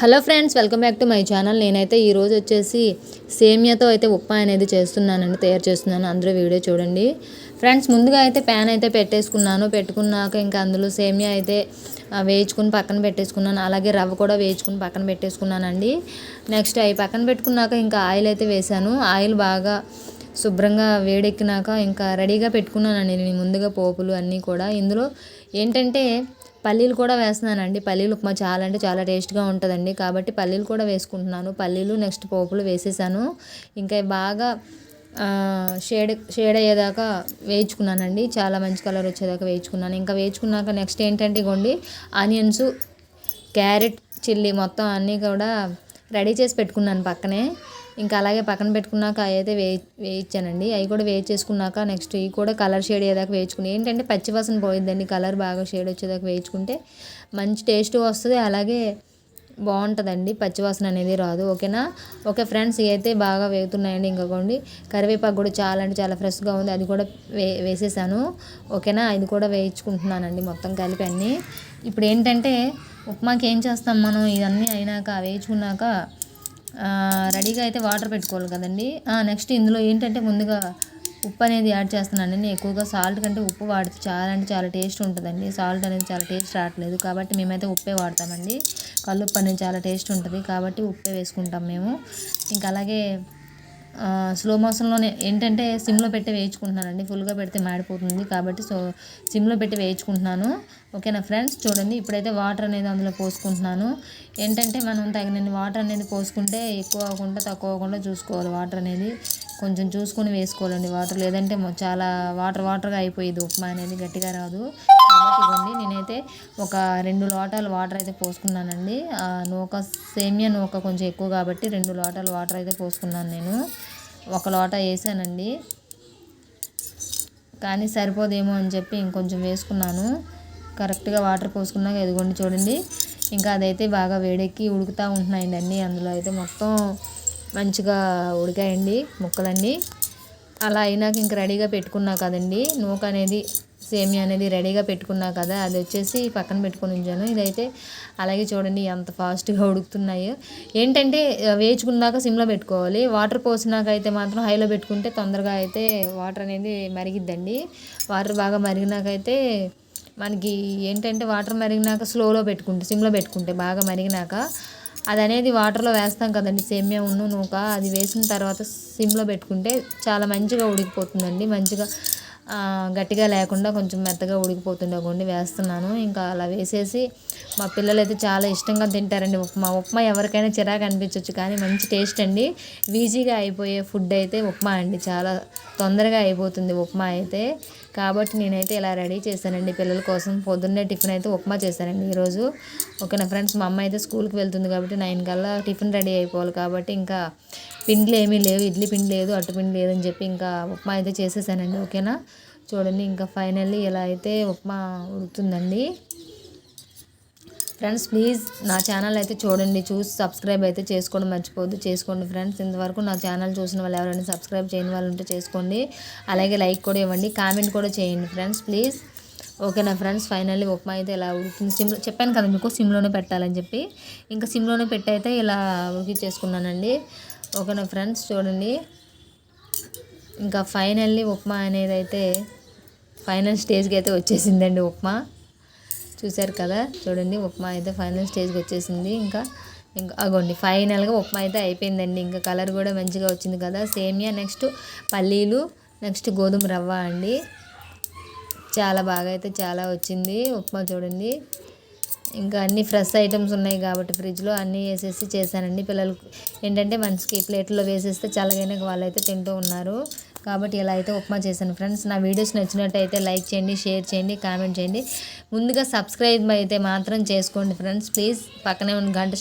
Hello friends welcome back to my channel. నేనైతే ఈరోజు వచ్చేసి సేమియాతో అయితే ఉప్మా అనేది చేస్తున్నానండి తయారు చేస్తున్నాను. అందరూ వీడియో చూడండి. ఫ్రెండ్స్ ముందుగా అయితే ప్యాన్ అయితే పెట్టేసుకున్నాను. పెట్టుకున్నాక ఇంకా అందులో సేమియా అయితే వేయించుకుని పక్కన పెట్టేసుకున్నాను. అలాగే రవ్వ కూడా వేయించుకుని పక్కన పెట్టేసుకున్నానండి. నెక్స్ట్ అవి పక్కన పెట్టుకున్నాక ఇంకా ఆయిల్ అయితే వేసాను ఆయిల్ బాగా శుభ్రంగా వేడెక్కినాక ఇంకా రెడీగా పెట్టుకున్నానండి. నేను ముందుగా పోపులు అన్నీ కూడా. ఇందులో ఏంటంటే పల్లీలు కూడా వేస్తున్నానండి. పల్లీలు ఉప్మా చాలా అంటే చాలా టేస్ట్గా ఉంటుందండి. కాబట్టి పల్లీలు కూడా వేసుకుంటున్నాను. పల్లీలు నెక్స్ట్ పోపులు వేసేసాను. ఇంకా బాగా షేడ్ షేడ్ అయ్యేదాకా వేయించుకున్నానండి. చాలా మంచి కలర్ వచ్చేదాకా వేయించుకున్నాను. ఇంకా వేయించుకున్నాక నెక్స్ట్ ఏంటంటే ఇగోండి ఆనియన్స్ క్యారెట్ చిల్లీ మొత్తం అన్నీ కూడా రెడీ చేసి పెట్టుకున్నాను పక్కనే. ఇంకా అలాగే పక్కన పెట్టుకున్నాక అవి అయితే వేయి వేయించానండి. అవి కూడా వేయించేసుకున్నాక నెక్స్ట్ ఇవి కూడా కలర్ షేడ్ అయ్యేదాకా వేయించుకుని ఏంటంటే పచ్చివాసన పోయిద్దండి కలర్ బాగా షేడ్ వచ్చేదాకా వేయించుకుంటే మంచి టేస్ట్ వస్తుంది. అలాగే బాగుంటుందండి పచ్చివాసన అనేది రాదు. ఓకేనా? ఓకే ఫ్రెండ్స్ ఇవి అయితే బాగా వేగుతున్నాయండి ఇంకొకండి కరివేపాకు కూడా చాలా అంటే చాలా ఫ్రెష్గా ఉంది. అది కూడా వే వేసేసాను. ఓకేనా? అది కూడా వేయించుకుంటున్నానండి మొత్తం కలిపి అన్నీ. ఇప్పుడు ఏంటంటే ఉప్మాకి ఏం చేస్తాం మనం? ఇవన్నీ అయినాక వేయించుకున్నాక రెడీగా అయితే వాటర్ పెట్టుకోవాలి కదండి. నెక్స్ట్ ఇందులో ఏంటంటే ముందుగా ఉప్పు అనేది యాడ్ చేస్తున్నానండి. నేను ఎక్కువగా సాల్ట్ కంటే ఉప్పు వాడితే చాలా అంటే చాలా టేస్ట్ ఉంటుందండి. సాల్ట్ అనేది చాలా టేస్ట్ రావట్లేదు. కాబట్టి మేమైతే ఉప్పే వాడతామండి. కల్లుప్పు అనేది చాలా టేస్ట్ ఉంటుంది. కాబట్టి ఉప్పే వేసుకుంటాం మేము. ఇంకా అలాగే స్లో మోషన్లోనే ఏంటంటే సిమ్లో పెట్టి వేయించుకుంటున్నానండి. ఫుల్గా పెడితే మాడిపోతుంది కాబట్టి సో సిమ్లో పెట్టి వేయించుకుంటున్నాను. ఓకేనా ఫ్రెండ్స్ చూడండి ఇప్పుడైతే వాటర్ అనేది అందులో పోసుకుంటున్నాను. ఏంటంటే మనం తగినన్ని వాటర్ అనేది పోసుకుంటే ఎక్కువ అవ్వకుండా తక్కువ అవ్వకుండా చూసుకోవాలి వాటర్ అనేది. కొంచెం చూసుకొని వేసుకోవాలండి వాటర్. లేదంటే చాలా వాటర్ వాటర్గా అయిపోయేది ఉప్మా అనేది గట్టిగా రాదు. కాబట్టి ఇవ్వండి. నేనైతే ఒక రెండు లోటాలు వాటర్ అయితే పోసుకున్నానండి. ఆ నూక సేమియా నూక కొంచెం ఎక్కువ కాబట్టి రెండు లోటాలు వాటర్ అయితే పోసుకున్నాను నేను. ఒక లోట వేసానండి. కానీ సరిపోదేమో అని చెప్పి ఇంకొంచెం వేసుకున్నాను. కరెక్ట్గా వాటర్ పోసుకున్నాక ఎదుగుండి చూడండి. ఇంకా అదైతే బాగా వేడెక్కి ఉడుకుతూ ఉంటున్నాయండి అన్నీ. అందులో అయితే మొత్తం మంచిగా ఉడికాయండి ముక్కలన్నీ. అలా అయినాక ఇంక రెడీగా పెట్టుకున్నా కదండి. నూక అనేది సేమియా అనేది రెడీగా పెట్టుకున్నా కదా అది వచ్చేసి పక్కన పెట్టుకొని ఉంచాను. ఇదైతే అలాగే చూడండి ఎంత ఫాస్ట్గా ఉడుకుతున్నాయో. ఏంటంటే వేచుకున్నాక సిమ్లో పెట్టుకోవాలి. వాటర్ పోసినాక అయితే మాత్రం హైలో పెట్టుకుంటే తొందరగా అయితే వాటర్ అనేది మరిగిద్దండి. వాటర్ బాగా మరిగినాక అయితే మనకి ఏంటంటే వాటర్ మరిగినాక స్లోలో పెట్టుకుంటే సిమ్లో పెట్టుకుంటే బాగా మరిగినాక అది అనేది వాటర్లో వేస్తాం కదండి సేమ్యా ఉన్ను నూక. అది వేసిన తర్వాత సిమ్లో పెట్టుకుంటే చాలా మంచిగా ఉడికిపోతుందండి. మంచిగా గట్టిగా లేకుండా కొంచెం మెత్తగా ఉడికిపోతుండే కొండి వేస్తున్నాను. ఇంకా అలా వేసేసి మా పిల్లలు అయితే చాలా ఇష్టంగా తింటారండి. ఉప్మా. ఉప్మా ఎవరికైనా చిరాకు అనిపించవచ్చు కానీ మంచి టేస్ట్ అండి. ఈజీగా అయిపోయే ఫుడ్ అయితే ఉప్మా అండి. చాలా తొందరగా అయిపోతుంది ఉప్మా అయితే. కాబట్టి నేనైతే ఇలా రెడీ చేశానండి. పిల్లల కోసం పొద్దున్నే టిఫిన్ అయితే ఉప్మా చేశానండి ఈరోజు. ఓకేనా ఫ్రెండ్స్? మా అమ్మ అయితే స్కూల్కి వెళ్తుంది కాబట్టి నైన్ కల్లా టిఫిన్ రెడీ అయిపోవాలి కాబట్టి ఇంకా పిండిలు ఏమీ లేవు. ఇడ్లీ పిండి లేదు అట్టు పిండి లేదు అని చెప్పి ఇంకా ఉప్మా అయితే చేసేసానండి. ఓకేనా? చూడండి ఇంకా ఫైనల్లీ ఇలా అయితే ఉప్మా ఉడుకుతుందండి. ఫ్రెండ్స్ ప్లీజ్ నా ఛానల్ అయితే చూడండి చూసి సబ్స్క్రైబ్ అయితే చేసుకోవడం మర్చిపోద్దు చేసుకోండి ఫ్రెండ్స్ ఇంతవరకు నా ఛానల్ చూసిన వాళ్ళు ఎవరైనా సబ్స్క్రైబ్ చేయని వాళ్ళు ఉంటే చేసుకోండి. అలాగే లైక్ కూడా ఇవ్వండి కామెంట్ కూడా చేయండి ఫ్రెండ్స్ ప్లీజ్ ఓకేనా ఫ్రెండ్స్ ఫైనల్లీ ఉప్మా అయితే ఇలా ఉడికింది. సిమ్లో చెప్పాను కదా మీకు సిమ్లోనే పెట్టాలని చెప్పి. ఇంకా సిమ్లోనే పెట్టి అయితే ఇలా ఉడికిచ్చేసుకున్నానండి ఓకేనా ఫ్రెండ్స్ చూడండి. ఇంకా ఫైనల్లీ ఉప్మా అనేది అయితే ఫైనల్ స్టేజ్కి అయితే వచ్చేసిందండి ఉప్మా. చూశారు కదా? చూడండి ఉప్మా అయితే ఫైనల్ స్టేజ్కి వచ్చేసింది. ఇంకా ఇంకా అగోండి ఫైనల్గా ఉప్మా అయితే అయిపోయిందండి. ఇంకా కలర్ కూడా మంచిగా వచ్చింది కదా? సేమియా నెక్స్ట్ పల్లీలు నెక్స్ట్ గోధుమ రవ్వ అండి. చాలా బాగా అయితే చాలా వచ్చింది ఉప్మా చూడండి. ఇంకా అన్ని ఫ్రెష్ ఐటమ్స్ ఉన్నాయి కాబట్టి ఫ్రిడ్జ్లో అన్నీ వేసేసి చేశానండి. పిల్లలకు ఏంటంటే మనసుకి ప్లేట్లో వేసేస్తే చల్లగైనా వాళ్ళైతే తింటూ ఉన్నారు. కాబట్టి ఇలా అయితే ఉప్మా చేశాను ఫ్రెండ్స్. నా వీడియోస్ నచ్చినట్టయితే లైక్ చేయండి షేర్ చేయండి కామెంట్ చేయండి. ముందుగా సబ్స్క్రైబ్ అయితే మాత్రం చేసుకోండి ఫ్రెండ్స్. ప్లీజ్ పక్కనే ఉన్న గంట